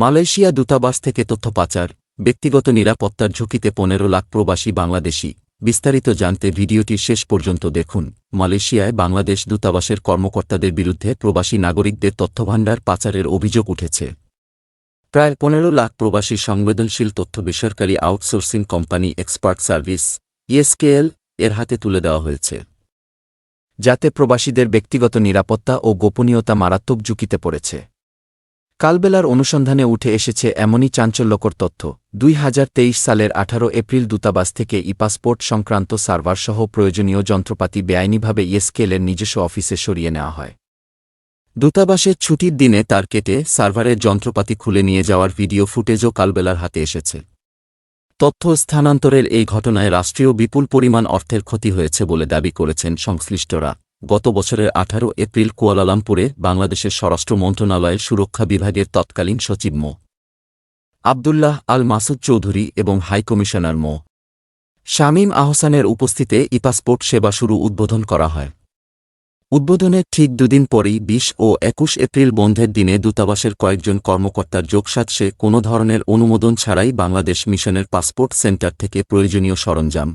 Malaysia দূতাবাস থেকে তথ্য পাচার, ব্যক্তিগত নিরাপত্তার ঝুঁকিতে পনেরো লাখ প্রবাসী বাংলাদেশি, বিস্তারিত জানতে ভিডিওটি শেষ পর্যন্ত দেখুন। মালয়েশিয়ায় বাংলাদেশ দূতাবাসের কর্মকর্তাদের বিরুদ্ধে প্রবাসী নাগরিকদের তথ্যভাণ্ডার পাচারের অভিযোগ উঠেছে। প্রায় পনেরো লাখ প্রবাসী সংবেদনশীল তথ্য বেসরকারি outsourcing company expert service, ESKL, এর হাতে তুলে দেওয়া হয়েছে। যাতে প্রবাসীদের ব্যক্তিগত নিরাপত্তা ও গোপনীয়তা মারাত্মক ঝুঁকিতে পড়েছে। কালবেলার অনুসন্ধানে উঠে এসেছে এমনই চাঞ্চল্যকর তথ্য। দুই হাজার তেইশ সালের আঠারো এপ্রিল দূতাবাস থেকে ই পাসপোর্ট সংক্রান্ত সার্ভারসহ প্রয়োজনীয় যন্ত্রপাতি বেআইনিভাবে ইএসকেলের নিজস্ব অফিসে সরিয়ে নেওয়া হয়। দূতাবাসের ছুটির দিনে তার কেটে সার্ভারের যন্ত্রপাতি খুলে নিয়ে যাওয়ার ভিডিও ফুটেজও কালবেলার হাতে এসেছে। তথ্য স্থানান্তরের এই ঘটনায় রাষ্ট্রীয় বিপুল পরিমাণ অর্থের ক্ষতি হয়েছে বলে দাবি করেছেন সংশ্লিষ্টরা। গত বছরের আঠারো এপ্রিল কুয়ালালামপুরে বাংলাদেশের স্বরাষ্ট্র মন্ত্রণালয়ের সুরক্ষা বিভাগের তৎকালীন সচিব মো. আবদুল্লাহ আল মাসুদ চৌধুরী এবং হাইকমিশনার মো. শামীম আহসানের উপস্থিতে ইপাসপোর্ট সেবা শুরু উদ্বোধন করা হয়। উদ্বোধনের ঠিক দুদিন পরেই বিশ ও একুশ এপ্রিল বন্ধের দিনে দূতাবাসের কয়েকজন কর্মকর্তার যোগসাৎসে কোনো ধরনের অনুমোদন ছাড়াই বাংলাদেশ মিশনের পাসপোর্ট সেন্টার থেকে প্রয়োজনীয় সরঞ্জাম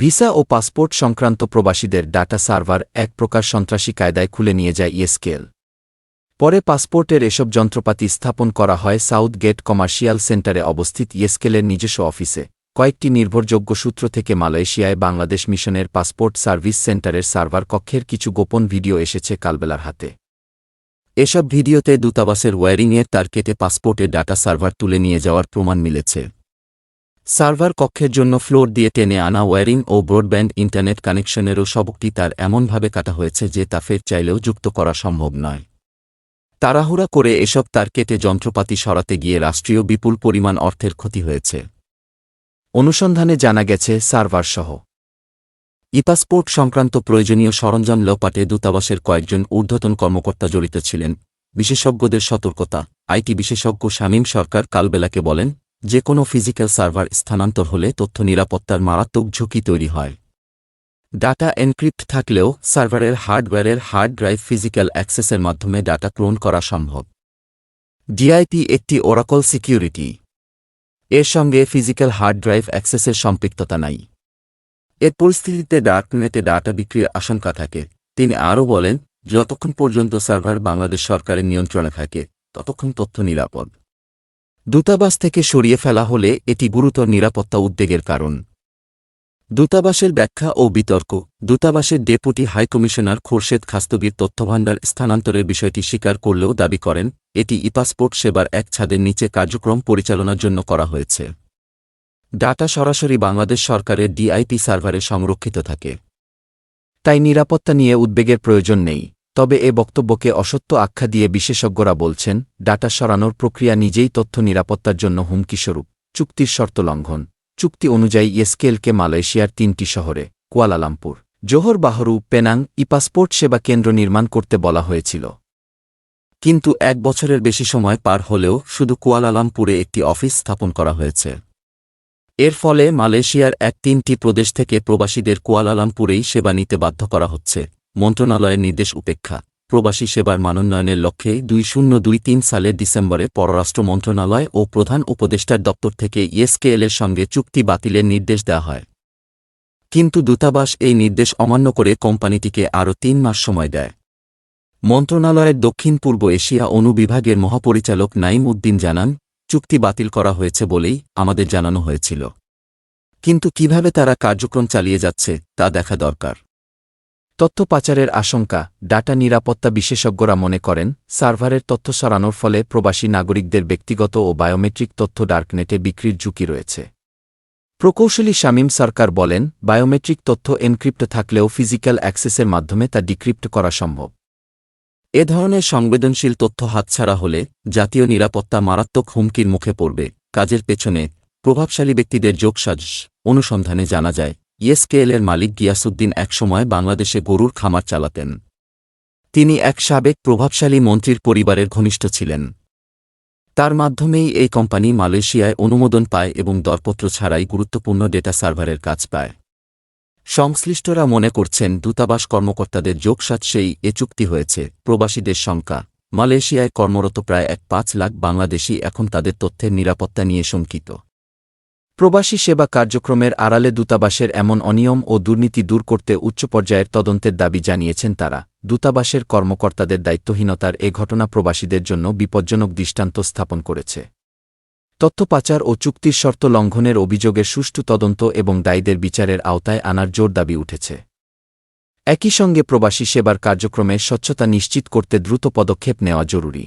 ভিসা ও পাসপোর্ট সংক্রান্ত প্রবাসীদের ডাটা সার্ভার এক প্রকার সন্ত্রাসী কায়দায় খুলে নিয়ে যায় ইএসকেল পরে পাসপোর্টের এসব যন্ত্রপাতি স্থাপন করা হয় সাউথ গেট কমার্শিয়াল সেন্টারে অবস্থিত ইএসকেলের নিজস্ব অফিসে। কয়েকটি নির্ভরযোগ্য সূত্র থেকে মালয়েশিয়ায় বাংলাদেশ মিশনের পাসপোর্ট সার্ভিস সেন্টারের সার্ভার কক্ষের কিছু গোপন ভিডিও এসেছে কালবেলার হাতে। এসব ভিডিওতে দূতাবাসের ওয়ারিংয়ের তার কেটে পাসপোর্টের ডাটা সার্ভার তুলে নিয়ে যাওয়ার প্রমাণ মিলেছে। সার্ভার কক্ষের জন্য ফ্লোর দিয়ে টেনে আনা ওয়ারিং ও ব্রডব্যান্ড ইন্টারনেট কানেকশনেরও সবকটি তার এমনভাবে কাটা হয়েছে যে তা ফের চাইলেও যুক্ত করা সম্ভব নয়। তাড়াহুড়া করে এসব তার কেটে যন্ত্রপাতি সরাতে গিয়ে রাষ্ট্রীয় বিপুল পরিমাণ অর্থের ক্ষতি হয়েছে। অনুসন্ধানে জানা গেছে সার্ভারসহ ইপাসপোর্ট সংক্রান্ত প্রয়োজনীয় সরঞ্জাম লোপাটে দূতাবাসের কয়েকজন ঊর্ধ্বতন কর্মকর্তা জড়িত ছিলেন। বিশেষজ্ঞদের সতর্কতা। আইটি বিশেষজ্ঞ শামীম সরকার কালবেলাকে বলেন যে কোনো ফিজিক্যাল সার্ভার স্থানান্তর হলে তথ্য নিরাপত্তার মারাত্মক ঝুঁকি তৈরি হয়। ডাটা এনক্রিপ্ট থাকলেও সার্ভারের হার্ডওয়্যারের হার্ড ড্রাইভ ফিজিক্যাল অ্যাক্সেসের মাধ্যমে ডাটা ক্লোন করা সম্ভব। ডিআইপি একটি ওরাকল সিকিউরিটি। এর সঙ্গে ফিজিক্যাল হার্ড ড্রাইভ অ্যাক্সেসের সম্পৃক্ততা নাই। এর পরিস্থিতিতে ডার্কনেটে ডাটা বিক্রির আশঙ্কা থাকে। তিনি আরও বলেন, যতক্ষণ পর্যন্ত সার্ভার বাংলাদেশ সরকারের নিয়ন্ত্রণে থাকে, ততক্ষণ তথ্য নিরাপদ। দূতাবাস থেকে সরিয়ে ফেলা হলে এটি গুরুতর নিরাপত্তা উদ্বেগের কারণ। দূতাবাসের ব্যাখ্যা ও বিতর্ক। দূতাবাসের deputy high commissioner Khorshed Khastagir তথ্যভাণ্ডার স্থানান্তরের বিষয়টি স্বীকার করলেও দাবি করেন, এটি ইপাসপোর্ট সেবার এক ছাদের নিচে কার্যক্রম পরিচালনার জন্য করা হয়েছে। ডাটা সরাসরি বাংলাদেশ সরকারের ডিআইপি সার্ভারে সংরক্ষিত থাকে। তাই নিরাপত্তা নিয়ে উদ্বেগের প্রয়োজন নেই। তবে এ বক্তব্যকে অসত্য আখ্যা দিয়ে বিশেষজ্ঞরা বলছেন, ডাটা সরানোর প্রক্রিয়া নিজেই তথ্য নিরাপত্তার জন্য হুমকিস্বরূপ চুক্তির শর্ত লঙ্ঘন। চুক্তি অনুযায়ী এসকেলকে মালয়েশিয়ার তিনটি শহরে, কুয়ালালামপুর, জোহর বাহরু, পেনাং ইপাসপোর্ট সেবা কেন্দ্র নির্মাণ করতে বলা হয়েছিল। কিন্তু এক বছরের বেশি সময় পার হলেও শুধু কুয়ালালামপুরে একটি অফিস স্থাপন করা হয়েছে। এর ফলে মালয়েশিয়ার এক তিনটি প্রদেশ থেকে প্রবাসীদের কুয়ালালামপুরেই সেবা নিতে বাধ্য করা হচ্ছে। মন্ত্রণালয়ের নির্দেশ উপেক্ষা। প্রবাসী সেবার মানোন্নয়নের লক্ষ্যে দুই শূন্য দুই তিন সালের ডিসেম্বরে পররাষ্ট্র মন্ত্রণালয় ও প্রধান উপদেষ্টার দপ্তর থেকে ইএসকেএলের সঙ্গে চুক্তি বাতিলের নির্দেশ দেওয়া হয়। কিন্তু দূতাবাস এই নির্দেশ অমান্য করে কোম্পানিটিকে আরও তিন মাস সময় দেয়। মন্ত্রণালয়ের দক্ষিণ পূর্ব এশিয়া অনুবিভাগের মহাপরিচালক নাইম উদ্দিন জানান, চুক্তি বাতিল করা হয়েছে বলেই আমাদের জানানো হয়েছিল। কিন্তু কীভাবে তারা কার্যক্রম চালিয়ে যাচ্ছে তা দেখা দরকার। তথ্য পাচারের আশঙ্কা, ডাটা নিরাপত্তা বিশেষজ্ঞরা মনে করেন, সার্ভারের তথ্য সরানোর ফলে প্রবাসী নাগরিকদের ব্যক্তিগত ও বায়োমেট্রিক তথ্য ডার্কনেটে বিক্রির ঝুঁকি রয়েছে। প্রকৌশলী শামীম সরকার বলেন, বায়োমেট্রিক তথ্য এনক্রিপ্ট থাকলেও ফিজিক্যাল অ্যাক্সেসের মাধ্যমে তা ডিক্রিপ্ট করা সম্ভব। এ ধরনের সংবেদনশীল তথ্য হাতছাড়া হলে জাতীয় নিরাপত্তা মারাত্মক হুমকির মুখে পড়বে। কাজের পেছনে প্রভাবশালী ব্যক্তিদের যোগসাজ অনুসন্ধানে জানা যায় ইএসকেএলের মালিক গিয়াসুদ্দিন একসময় বাংলাদেশে গরুর খামার চালাতেন। তিনি এক সাবেক প্রভাবশালী মন্ত্রীর পরিবারের ঘনিষ্ঠ ছিলেন। তার মাধ্যমেই এই কোম্পানি মালয়েশিয়ায় অনুমোদন পায় এবং দরপত্র ছাড়াই গুরুত্বপূর্ণ ডেটা সার্ভারের কাজ পায়। সংশ্লিষ্টরা মনে করছেন, দূতাবাস কর্মকর্তাদের যোগসাৎ সেই এ চুক্তি হয়েছে, প্রবাসীদের শঙ্কা মালয়েশিয়ায় কর্মরত প্রায় এক পাঁচ লাখ বাংলাদেশি এখন তাদের তথ্যের নিরাপত্তা নিয়ে শঙ্কিত। প্রবাসী সেবা কার্যক্রমের আড়ালে দূতাবাসের এমন অনিয়ম ও দুর্নীতি দূর করতে উচ্চ পর্যায়ের তদন্তের দাবি জানিয়েছেন তারা। দূতাবাসের কর্মকর্তাদের দায়িত্বহীনতার এ ঘটনা প্রবাসীদের জন্য বিপজ্জনক দৃষ্টান্ত স্থাপন করেছে। তথ্য পাচার ও চুক্তির শর্ত লঙ্ঘনের অভিযোগে সুষ্ঠু তদন্ত এবং দায়ীদের বিচারের আওতায় আনার জোর দাবি উঠেছে। একই সঙ্গে প্রবাসী সেবার কার্যক্রমে স্বচ্ছতা নিশ্চিত করতে দ্রুত পদক্ষেপ নেওয়া জরুরি।